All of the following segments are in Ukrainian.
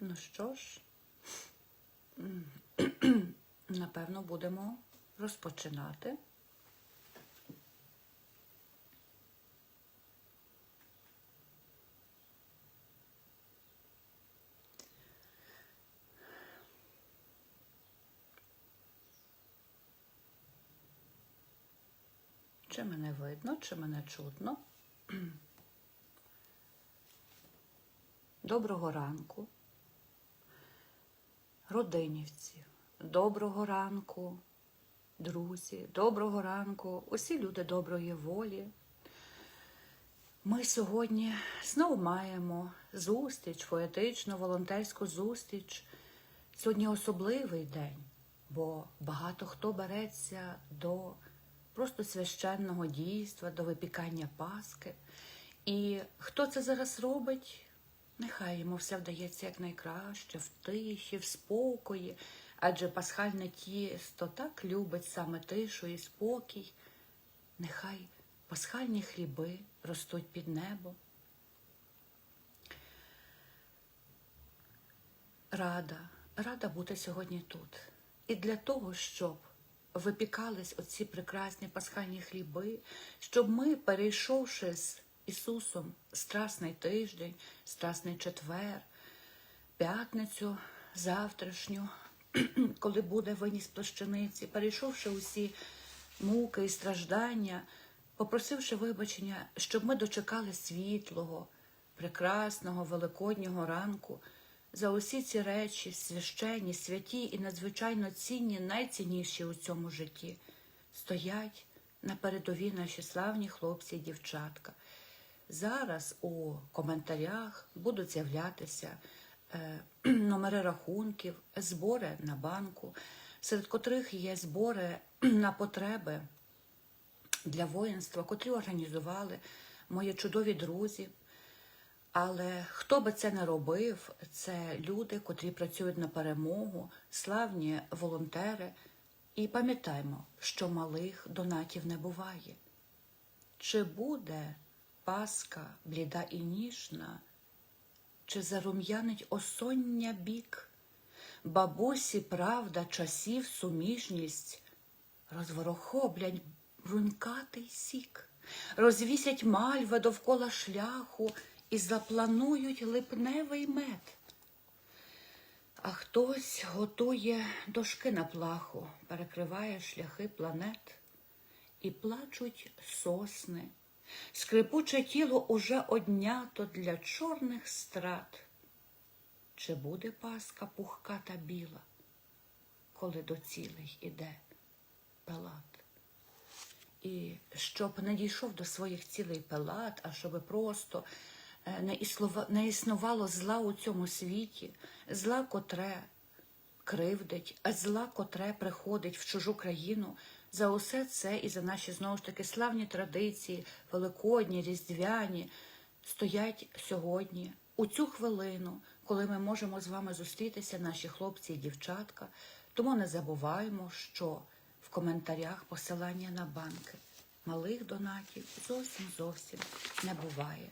Ну що ж, напевно, будемо розпочинати. Чи мене видно, чи мене чутно? Доброго ранку, родинівці, доброго ранку, друзі, доброго ранку, усі люди доброї волі. Ми сьогодні знову маємо зустріч, поетичну, волонтерську зустріч. Сьогодні особливий день, бо багато хто береться до просто священного дійства, до випікання Паски. І хто це зараз робить? Нехай йому все вдається якнайкраще, в тиші, в спокої, адже пасхальне тісто так любить саме тишу і спокій. Нехай пасхальні хліби ростуть під небом. Рада, рада бути сьогодні тут. І для того, щоб випікались оці прекрасні пасхальні хліби, щоб ми, перейшовши з Ісусом страсний тиждень, страсний четвер, п'ятницю завтрашню, коли буде виніс плащаниці, перейшовши усі муки і страждання, попросивши вибачення, щоб ми дочекали світлого, прекрасного великоднього ранку за усі ці речі, священні, святі і надзвичайно цінні, найцінніші у цьому житті, стоять на передовій наші славні хлопці і дівчатка. Зараз у коментарях будуть з'являтися е, номери рахунків, збори на банку, серед котрих є збори на потреби для воїнства, котрі організували мої чудові друзі. Але хто би це не робив, це люди, котрі працюють на перемогу, славні волонтери. І пам'ятаймо, що малих донатів не буває. Чи буде Паска бліда і ніжна, чи зарум'янить осоння бік, бабусі, правда, часів суміжність, розворохоблять брунькатий сік, розвісять мальви довкола шляху і запланують липневий мед. А хтось готує дошки на плаху, перекриває шляхи планет, і плачуть сосни. Скрипуче тіло уже однято для чорних страт. Чи буде паска пухка та біла, коли до цілих іде пелат? І щоб не дійшов до своїх цілей пелат, а щоб просто не, існувало зла у цьому світі, зла, котре кривдить, а зла, котре приходить в чужу країну, за усе це і за наші знову ж таки славні традиції, великодні, різдвяні, стоять сьогодні, у цю хвилину, коли ми можемо з вами зустрітися, наші хлопці і дівчатка. Тому не забуваємо, що в коментарях посилання на банки малих донатів зовсім зовсім не буває.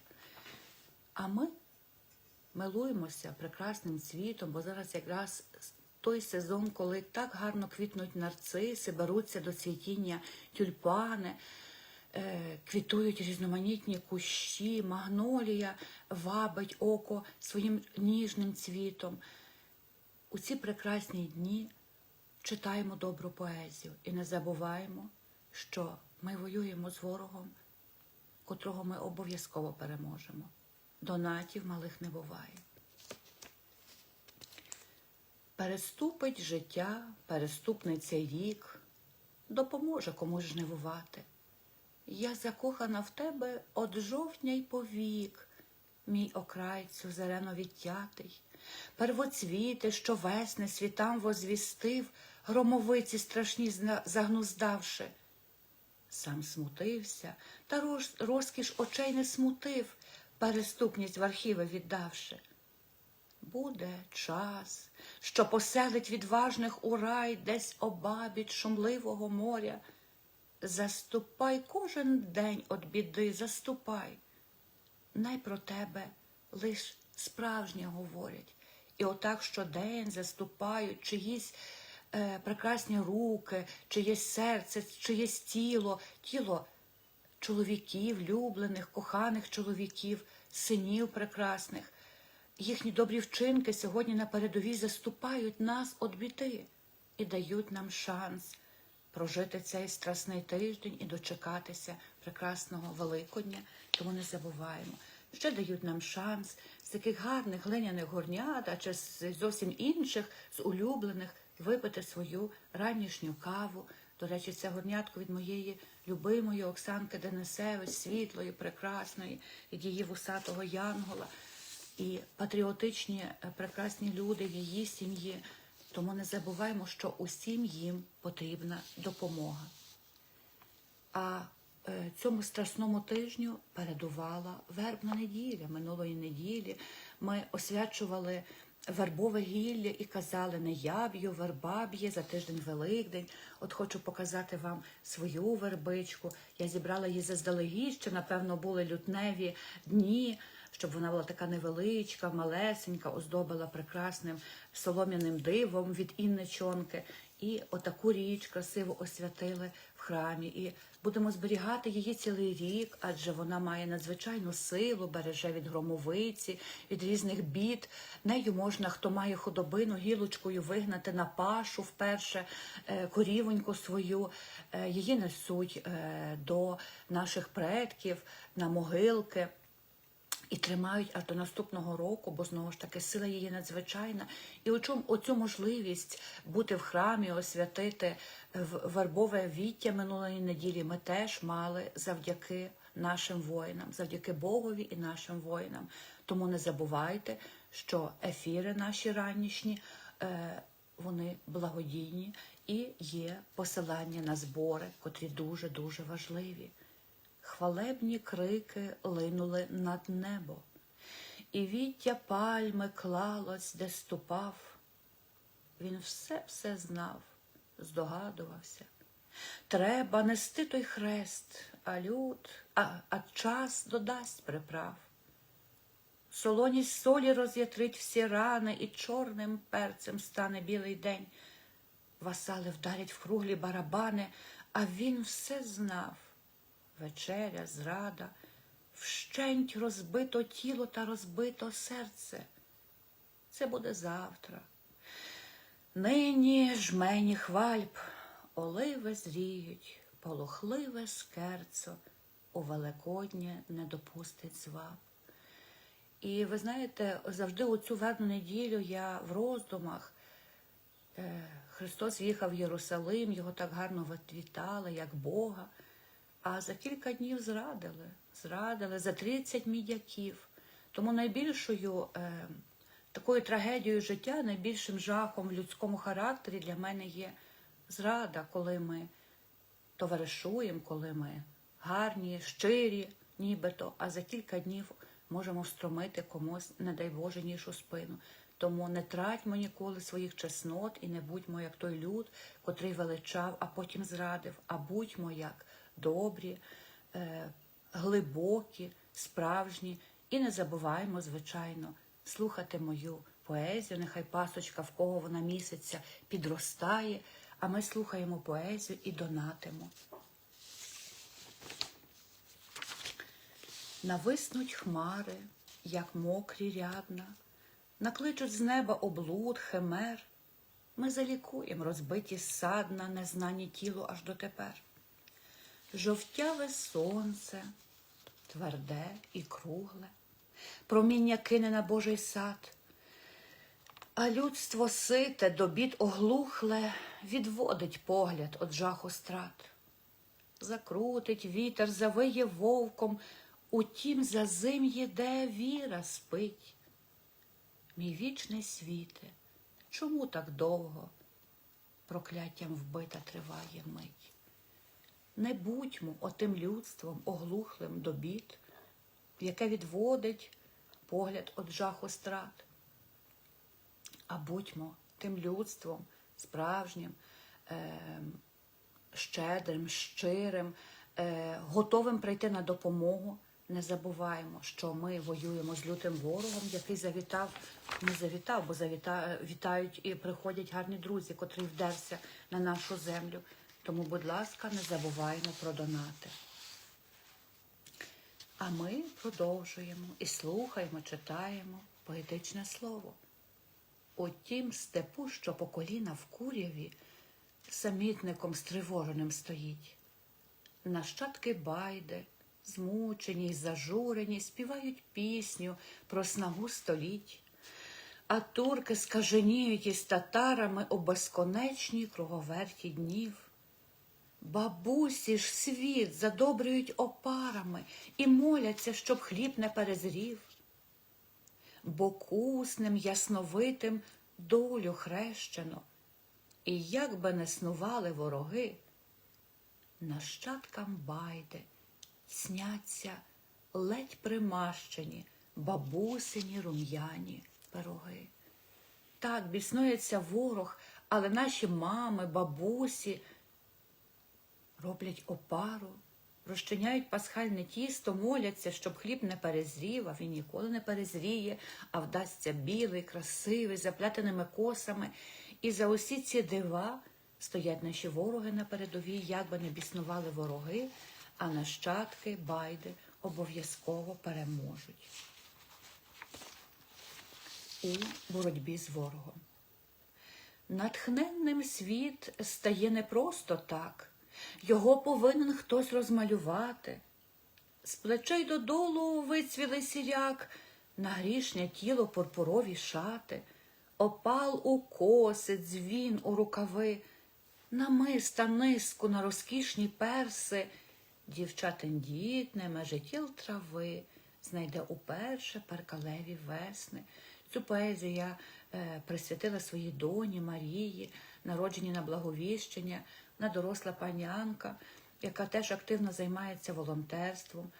А ми милуємося прекрасним цвітом, бо зараз якраз той сезон, коли так гарно квітнуть нарциси, беруться до цвітіння тюльпани, е, квітують різноманітні кущі, магнолія вабить око своїм ніжним цвітом. У ці прекрасні дні читаємо добру поезію і не забуваємо, що ми воюємо з ворогом, котрого ми обов'язково переможемо. Донатів малих не буває. Переступить життя, переступний цей рік, допоможе комусь жнивувати. Я закохана в тебе од жовтня й повік, мій окрайцю зелено відтятий, первоцвіти, що весни світам возвістив, громовиці страшні загнуздавши. Сам смутився, та розкіш очей не смутив, переступність в архіви віддавши. Буде час, що поселить відважних у рай десь обабіч шумливого моря. Заступай кожен день от біди, заступай, най про тебе лиш справжнє говорять. І отак щодень заступають чиїсь е, прекрасні руки, чиєсь серце, чиєсь тіло, тіло чоловіків, люблених, коханих чоловіків, синів прекрасних. Їхні добрі вчинки сьогодні на передовій заступають нас від біди і дають нам шанс прожити цей страсний тиждень і дочекатися прекрасного Великодня, тому не забуваємо. Ще дають нам шанс з таких гарних глиняних горнят, а чи з зовсім інших, з улюблених, випити свою ранішню каву. До речі, це горнятко від моєї любимої Оксанки Денисевич, світлої, прекрасної, від її вусатого Янгола і патріотичні е, прекрасні люди в її сім'ї. Тому не забуваємо, що усім їм потрібна допомога. А е, цьому страсному тижню передувала вербна неділя. Минулої неділі ми освячували вербове гілля і казали не я б'ю, верба б'є за тиждень Великдень. От хочу показати вам свою вербичку. Я зібрала її заздалегідь, що, напевно, були лютневі дні, щоб вона була така невеличка, малесенька, оздобила прекрасним солом'яним дивом від Інничонки. І отаку річ красиво освятили храмі. І будемо зберігати її цілий рік, адже вона має надзвичайну силу, береже від громовиці, від різних бід. Нею можна, хто має худобину, гілочкою вигнати на пашу вперше е, корівоньку свою. Е, Її несуть е, до наших предків на могилки. І тримають аж до наступного року, бо знову ж таки сила її надзвичайна. І оцю, оцю можливість бути в храмі, освятити вербове віття минулої неділі ми теж мали завдяки нашим воїнам, завдяки Богові і нашим воїнам. Тому не забувайте, що ефіри наші ранішні, е, вони благодійні і є посилання на збори, котрі дуже-дуже важливі. Хвалебні крики линули над небо, і віття пальми клалось, де ступав. Він все все знав, здогадувався. Треба нести той хрест, а люд, а, а час додасть приправ. Солоність солі роз'ятрить всі рани, і чорним перцем стане білий день. Васали вдарять в круглі барабани, а він все знав. Вечеря, зрада, вщенть розбито тіло та розбито серце. Це буде завтра. Нині жмені хвальб, оливи зріють, полохливе скерцо, у Великоднє не допустить зваб. І ви знаєте, завжди у цю вербну неділю я в роздумах. е, Христос їхав в Єрусалим, його так гарно вітали, як Бога. А за кілька днів зрадили, зрадили за 30 мідяків. Тому найбільшою е, такою трагедією життя, найбільшим жахом в людському характері для мене є зрада, коли ми товаришуємо, коли ми гарні, щирі, нібито, а за кілька днів можемо встромити комусь, не дай Боже, ніж у спину. Тому не тратьмо ніколи своїх чеснот і не будьмо як той люд, котрий величав, а потім зрадив, а будьмо як добрі, е, глибокі, справжні. І не забуваємо, звичайно, слухати мою поезію. Нехай пасочка, в кого вона місяця, підростає, а ми слухаємо поезію і донатимо. Нависнуть хмари, як мокрі рядна, накличуть з неба облуд, химер. Ми залікуєм розбиті садна, незнані тіло аж дотепер. Жовтяве сонце, тверде і кругле, проміння кине на Божий сад, а людство сите, до бід оглухле, відводить погляд од жаху страт. Закрутить вітер, завиє вовком, утім за зим'є, де віра спить. Мій вічний світе, чому так довго прокляттям вбита триває мить? Не будьмо отим людством оглухлим до бід, яке відводить погляд від жаху страт, а будьмо тим людством справжнім, е, щедрим, щирим, е, готовим прийти на допомогу не забуваємо, що ми воюємо з лютим ворогом, який завітав, не завітав, бо завіта, вітають і приходять гарні друзі, котрий вдерся на нашу землю. Тому, будь ласка, не забуваємо про донати. А ми продовжуємо і слухаємо, читаємо поетичне слово. У тім степу, що по коліна в куряві, самітником стривоженим стоїть. Нащадки байди, змучені й зажурені, співають пісню про снагу століть, а турки скаженіють із татарами у безконечній круговерті днів. Бабусі ж світ задобрюють опарами і моляться, щоб хліб не перезрів. Бо куснем ясновитим долю хрещено, і як би не снували вороги, нащадкам байди сняться ледь примащені бабусині рум'яні пироги. Так біснується ворог, але наші мами, бабусі роблять опару, розчиняють пасхальне тісто, моляться, щоб хліб не перезрів, а він ніколи не перезріє, а вдасться білий, красивий, заплетеними косами. І за усі ці дива стоять наші вороги на передовій, як би не біснували вороги, а нащадки, байди обов'язково переможуть у боротьбі з ворогом. Натхненним світ стає не просто так, його повинен хтось розмалювати. З плечей додолу вицвіли сіряк, на грішнє тіло пурпурові шати, опал у коси, дзвін у рукави, намиста низку на розкішні перси, дівча тендітне, меже тіл трави, знайде уперше перкалеві весни. Цю поезію я е, присвятила своїй доні Марії, народженій на благовіщення, вона доросла панянка, яка теж активно займається волонтерством.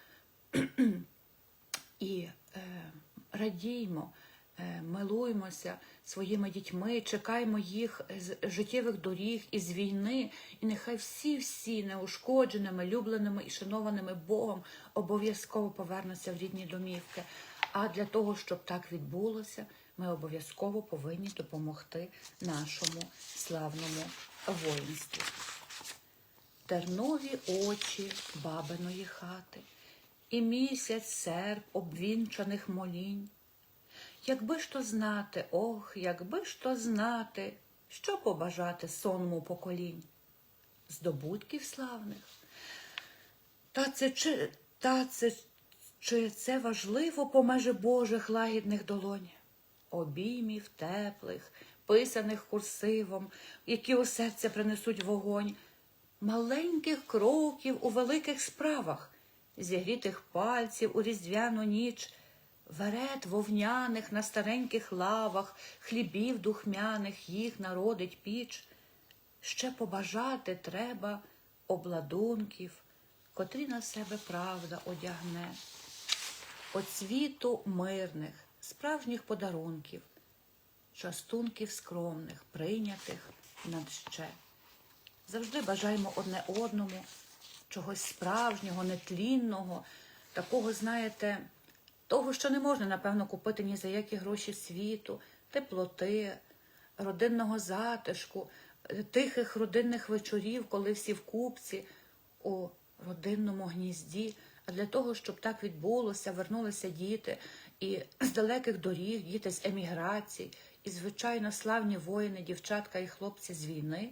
І е, радіймо, е, милуємося своїми дітьми, чекаємо їх з життєвих доріг із війни, і нехай всі-всі неушкодженими, любленими і шанованими Богом обов'язково повернуться в рідні домівки. А для того, щоб так відбулося, ми обов'язково повинні допомогти нашому славному воїнству. Тернові очі бабиної хати, і місяць серп обвінчаних молінь. Якби ж то знати, ох, якби ж то знати, що побажати сонному поколінь, здобутків славних. Та це чи, та це, чи це важливо по межі Божих лагідних долонь, обіймів теплих, писаних курсивом, які у серце принесуть вогонь, маленьких кроків у великих справах, зігрітих пальців у різдвяну ніч, верет вовняних на стареньких лавах, хлібів духмяних їх народить піч. Ще побажати треба обладунків, котрі на себе правда одягне, оцвіту мирних, справжніх подарунків, частунків скромних, прийнятих надще. Завжди бажаємо одне одному чогось справжнього, нетлінного, такого, знаєте, того, що не можна, напевно, купити ні за які гроші світу, теплоти, родинного затишку, тихих родинних вечорів, коли всі в купці у родинному гнізді. А для того, щоб так відбулося, вернулися діти і з далеких доріг, діти з еміграцій, і, звичайно, славні воїни, дівчатка і хлопці з війни,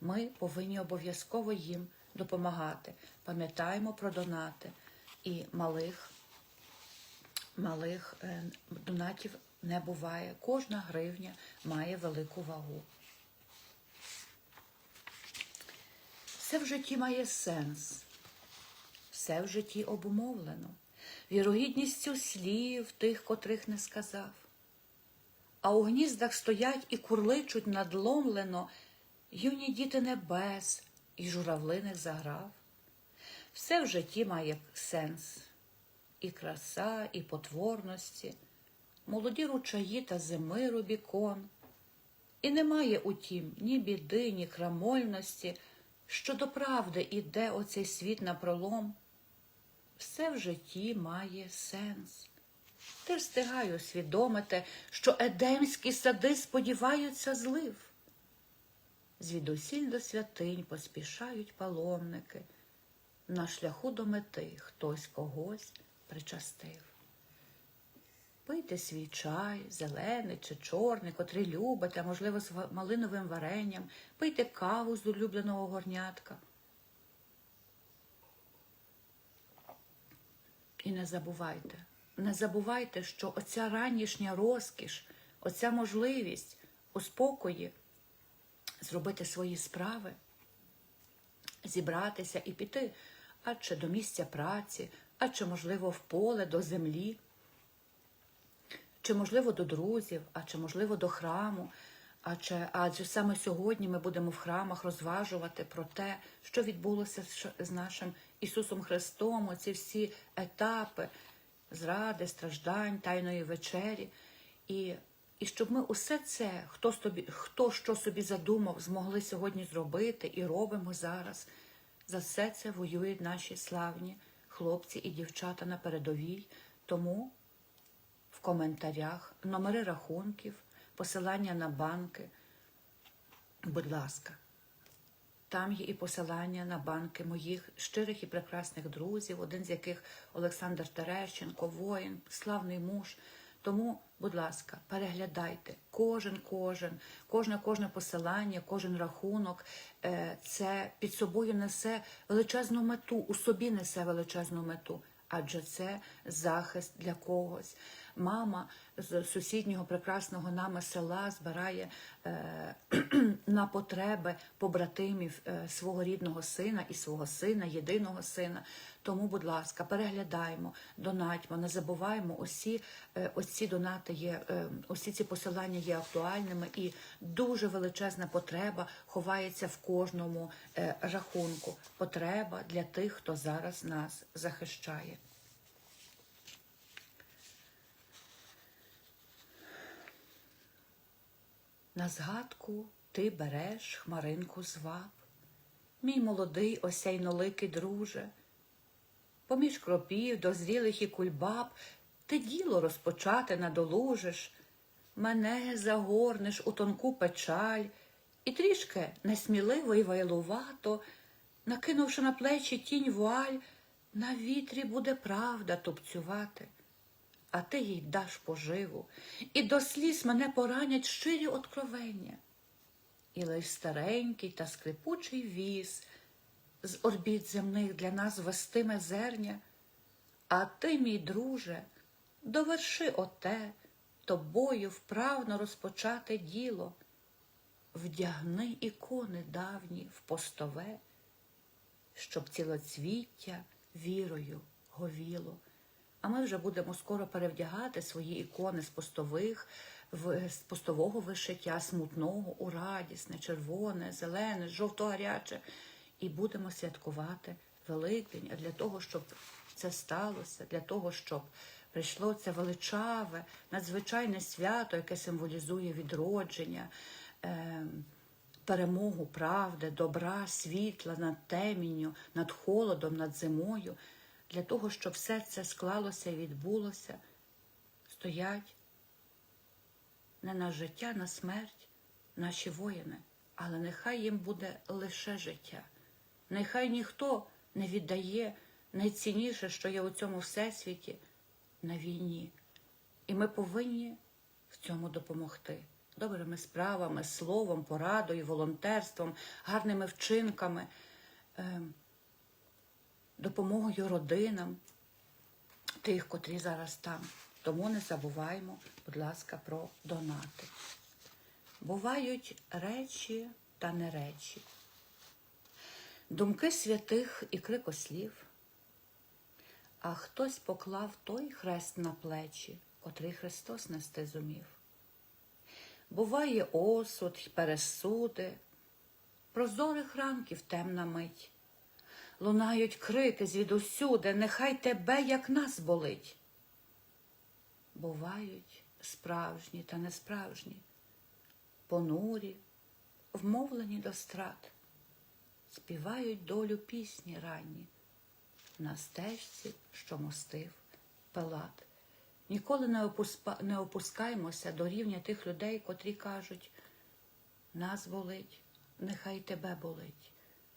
ми повинні обов'язково їм допомагати. Пам'ятаємо про донати і малих, малих е, донатів не буває. Кожна гривня має велику вагу. Все в житті має сенс, все в житті обумовлено, вірогідністю слів тих, котрих не сказав. А у гніздах стоять і курличуть надломлено юні діти небес і журавлиних заграв. Все в житті має сенс, і краса, і потворності, молоді ручаї та зими рубікон. І немає утім ні біди, ні крамольності, що до правди іде оцей світ на пролом. Все в житті має сенс. Ти встигай усвідомити, що едемські сади сподіваються злив. Звідусіль до святинь поспішають паломники. На шляху до мети хтось когось причастив. Пийте свій чай, зелений чи чорний, котрий любите, а можливо, з малиновим варенням, пийте каву з улюбленого горнятка. І не забувайте, не забувайте, що оця ранішня розкіш, оця можливість у спокої зробити свої справи, зібратися і піти, а чи до місця праці, а чи, можливо, в поле, до землі, чи, можливо, до друзів, а чи, можливо, до храму. А чи, адже саме сьогодні ми будемо в храмах розважувати про те, що відбулося з нашим Ісусом Христом, оці всі етапи зради, страждань, тайної вечері. І, і щоб ми усе це, хто, собі, хто що собі задумав, змогли сьогодні зробити і робимо зараз. За все це воюють наші славні хлопці і дівчата на передовій. Тому в коментарях номери рахунків, посилання на банки. Будь ласка, там є і посилання на банки моїх щирих і прекрасних друзів, один з яких Олександр Терещенко, воїн, славний муж. Тому, будь ласка, переглядайте кожен, кожен, кожне, кожне посилання, кожен рахунок. Е, Це під собою несе величезну мету, у собі несе величезну мету, адже це захист для когось. Мама з сусіднього прекрасного нами села збирає е, на потреби побратимів е, свого рідного сина і свого сина, єдиного сина. Тому, будь ласка, переглядаємо, донатьмо, не забуваємо, усі е, ці донати є, е, усі ці посилання є актуальними, і дуже величезна потреба ховається в кожному е, рахунку. Потреба для тих, хто зараз нас захищає. На згадку ти береш хмаринку зваб, мій молодий осяйноликий друже. Поміж кропів, дозрілих і кульбаб, ти діло розпочати надолужиш, мене загорнеш у тонку печаль, і трішки несміливо і вайлувато, накинувши на плечі тінь вуаль, на вітрі буде правда тупцювати а ти їй даш поживу, і до сліз мене поранять щирі откровення. І лиш старенький та скрипучий віз з орбіт земних для нас вестиме зерня, а ти, мій друже, доверши оте, тобою вправно розпочате діло, вдягни ікони давні в постове, щоб цілоцвіття вірою говіло. А ми вже будемо скоро перевдягати свої ікони з постових, з постового вишиття, смутного у радісне, червоне, зелене, жовто-гаряче. І будемо святкувати Великдень. А для того, щоб це сталося, для того, щоб прийшло це величаве, надзвичайне свято, яке символізує відродження. Е, Перемогу правди, добра, світла над темінню, над холодом, над зимою для того, щоб все це склалося і відбулося, стоять не на життя, на смерть наші воїни, але нехай їм буде лише життя. Нехай ніхто не віддає найцінніше, що є у цьому всесвіті на війні. І ми повинні в цьому допомогти. Добрими справами, словом, порадою, волонтерством, гарними вчинками. Ем, допомогою родинам тих, котрі зараз там. Тому не забуваємо, будь ласка, про донати. Бувають речі та не речі, думки святих і крикослів, а хтось поклав той хрест на плечі, котрий Христос нести зумів. Буває осуд пересуди, прозорих ранків темна мить. Лунають крики звідусюди, нехай тебе, як нас болить. Бувають справжні та несправжні, понурі, вмовлені до страт, співають долю пісні ранні, на стежці, що мостив Пилат. Ніколи не, опуспа- не опускаємося до рівня тих людей, котрі кажуть, нас болить, нехай тебе болить,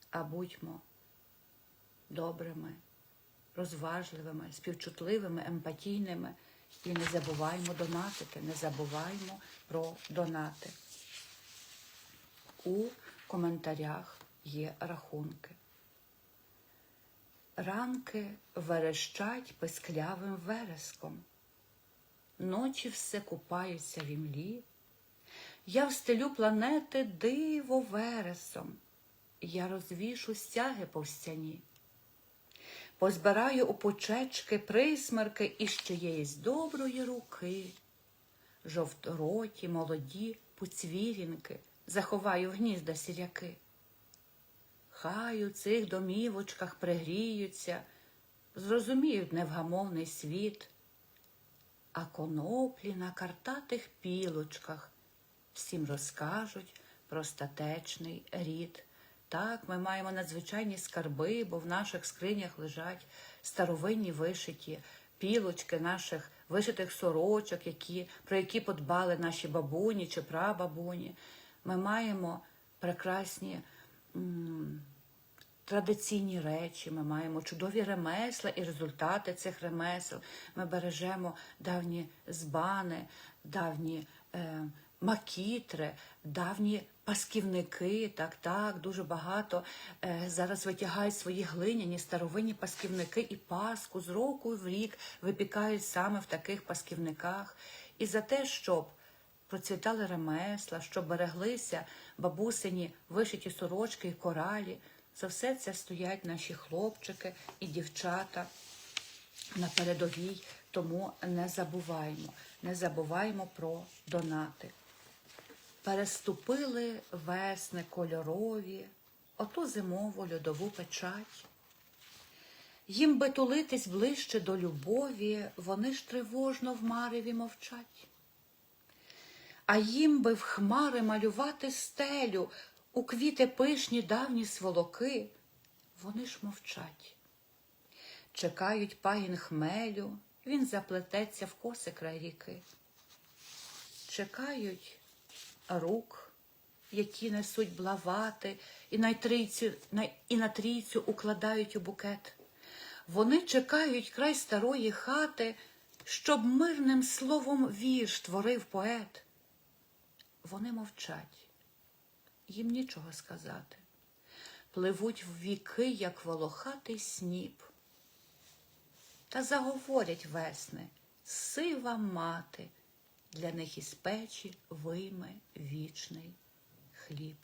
а будьмо добрими, розважливими, співчутливими, емпатійними і не забуваємо донатити, не забуваємо про донати. У коментарях є рахунки. Ранки верещать писклявим вереском. Ночі все купаються в імлі. Я встелю планети диво вересом. Я розвішу стяги по стяні. Позбираю у почечки присмерки із чиєїсь доброї руки. Жовтороті, молоді поцвірінки заховаю в гнізда сіряки. Хай у цих домівочках пригріються, зрозуміють невгамовний світ, а коноплі на картатих пілочках всім розкажуть про статечний рід. Так, ми маємо надзвичайні скарби, бо в наших скринях лежать старовинні вишиті пілочки наших вишитих сорочок, які, про які подбали наші бабуні чи прабабуні. Ми маємо прекрасні традиційні речі, ми маємо чудові ремесла і результати цих ремесел. Ми бережемо давні збани, давні е, макітри, давні пасківники. Так, так, дуже багато е, зараз витягають свої глиняні старовинні пасківники і паску з року в рік випікають саме в таких пасківниках. І за те, щоб процвітали ремесла, щоб береглися бабусині вишиті сорочки і коралі. За все це стоять наші хлопчики і дівчата на передовій, тому не забуваємо, не забуваємо про донати. Переступили весни кольорові, оту зимову льодову печать. Їм би тулитись ближче до любові, вони ж тривожно в мареві мовчать. А їм би в хмари малювати стелю, у квіти пишні давні сволоки, вони ж мовчать. Чекають пагін хмелю, він заплететься в коси край ріки. Чекають рук, які несуть блавати, і на трійцю, і на трійцю укладають у букет. Вони чекають край старої хати, щоб мирним словом вірш творив поет. Вони мовчать, їм нічого сказати. Пливуть в віки, як волохатий сніп. Та заговорять весни, сива мати, для них із печі вийме вічний хліб.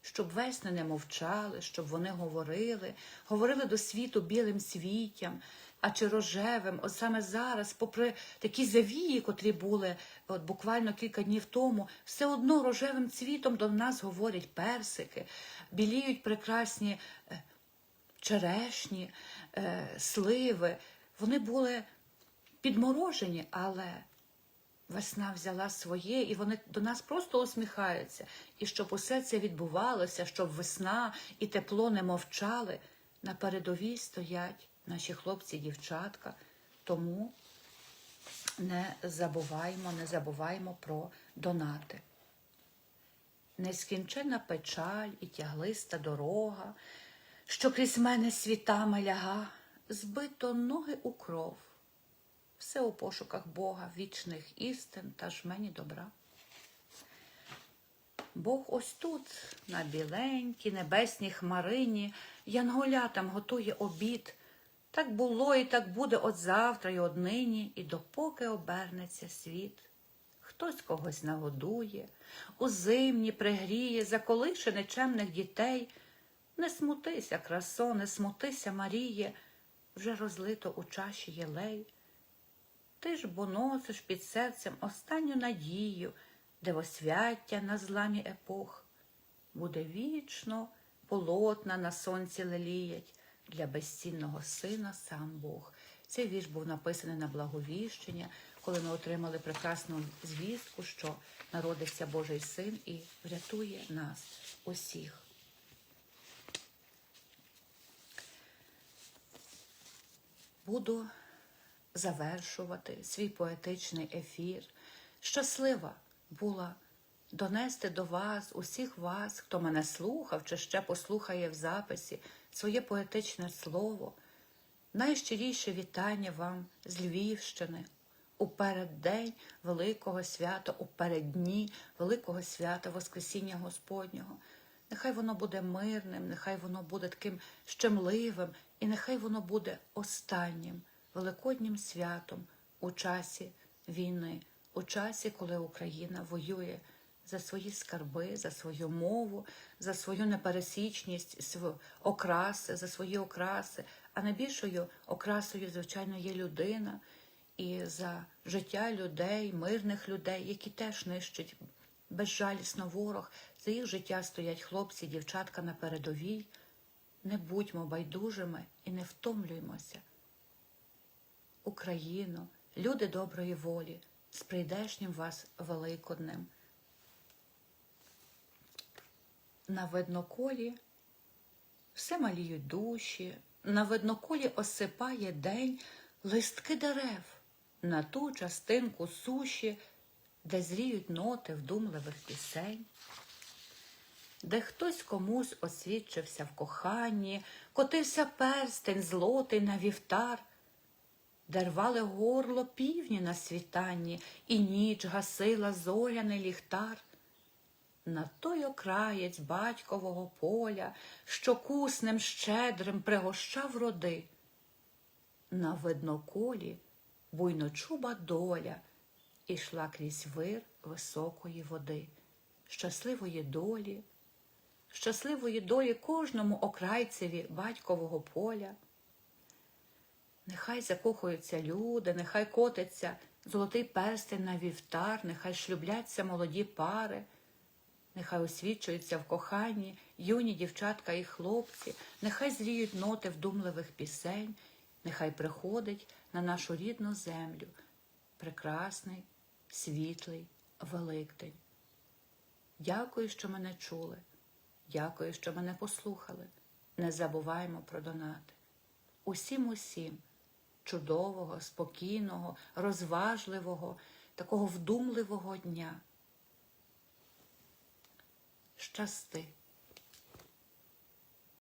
Щоб весни не мовчали, щоб вони говорили, говорили до світу білим світтям, а чи рожевим, от саме зараз, попри такі завії, котрі були от буквально кілька днів тому, все одно рожевим цвітом до нас говорять персики, біліють прекрасні е, черешні, е, сливи. Вони були підморожені, але Весна взяла своє, і вони до нас просто усміхаються. І щоб усе це відбувалося, щоб весна і тепло не мовчали, на передовій стоять наші хлопці дівчатка. Тому не забуваємо, не забуваємо про донати. Нескінчена печаль і тяглиста дорога, що крізь мене світами ляга, збито ноги у кров все у пошуках Бога, вічних істин та жмені добра. Бог ось тут, на біленькій небесній хмарині, янголятам готує обід. Так було і так буде от завтра і однині, і допоки обернеться світ. Хтось когось нагодує, у зимні пригріє, заколише нечемних дітей. Не смутися, красо, не смутися, Маріє, вже розлито у чаші єлей. Ти ж бо носиш під серцем останню надію, де освяття на зламі епох буде вічно полотна на сонці леліять для безцінного сина сам Бог. Цей вірш був написаний на благовіщення, коли ми отримали прекрасну звістку, що народився Божий син і врятує нас усіх. буду завершувати свій поетичний ефір. Щаслива була донести до вас, усіх вас, хто мене слухав чи ще послухає в записі, своє поетичне слово. Найщиріше вітання вам з Львівщини у переддень Великого свята, у переддні Великого свята Воскресіння Господнього. Нехай воно буде мирним, нехай воно буде таким щемливим, і нехай воно буде останнім великоднім святом у часі війни, у часі, коли Україна воює за свої скарби, за свою мову, за свою непересічність, окраси, за свої окраси. А найбільшою окрасою, звичайно, є людина і за життя людей, мирних людей, які теж нищать безжалісно ворог. За їх життя стоять хлопці, дівчатка на передовій. Не будьмо байдужими і не втомлюймося. Україно, люди доброї волі, з прийдешнім вас великоднем. На видноколі все маліють душі, на видноколі осипає день листки дерев на ту частинку суші, де зріють ноти вдумливих пісень, де хтось комусь освідчився в коханні, котився перстень злотий на вівтар, де рвали горло півні на світанні, і ніч гасила зоряний ліхтар. На той окраєць батькового поля, що куснем щедрим пригощав роди. На видноколі буйночуба доля ішла крізь вир високої води, щасливої долі, щасливої долі кожному окрайцеві батькового поля. Нехай закохуються люди, нехай котиться золотий перстень на вівтар, нехай шлюбляться молоді пари, нехай освічуються в коханні юні дівчатка і хлопці, нехай зріють ноти вдумливих пісень, нехай приходить на нашу рідну землю прекрасний, світлий Великдень. Дякую, що мене чули. Дякую, що мене послухали. Не забуваємо про донати. Усім усім чудового, спокійного, розважливого, такого вдумливого дня. Щасти!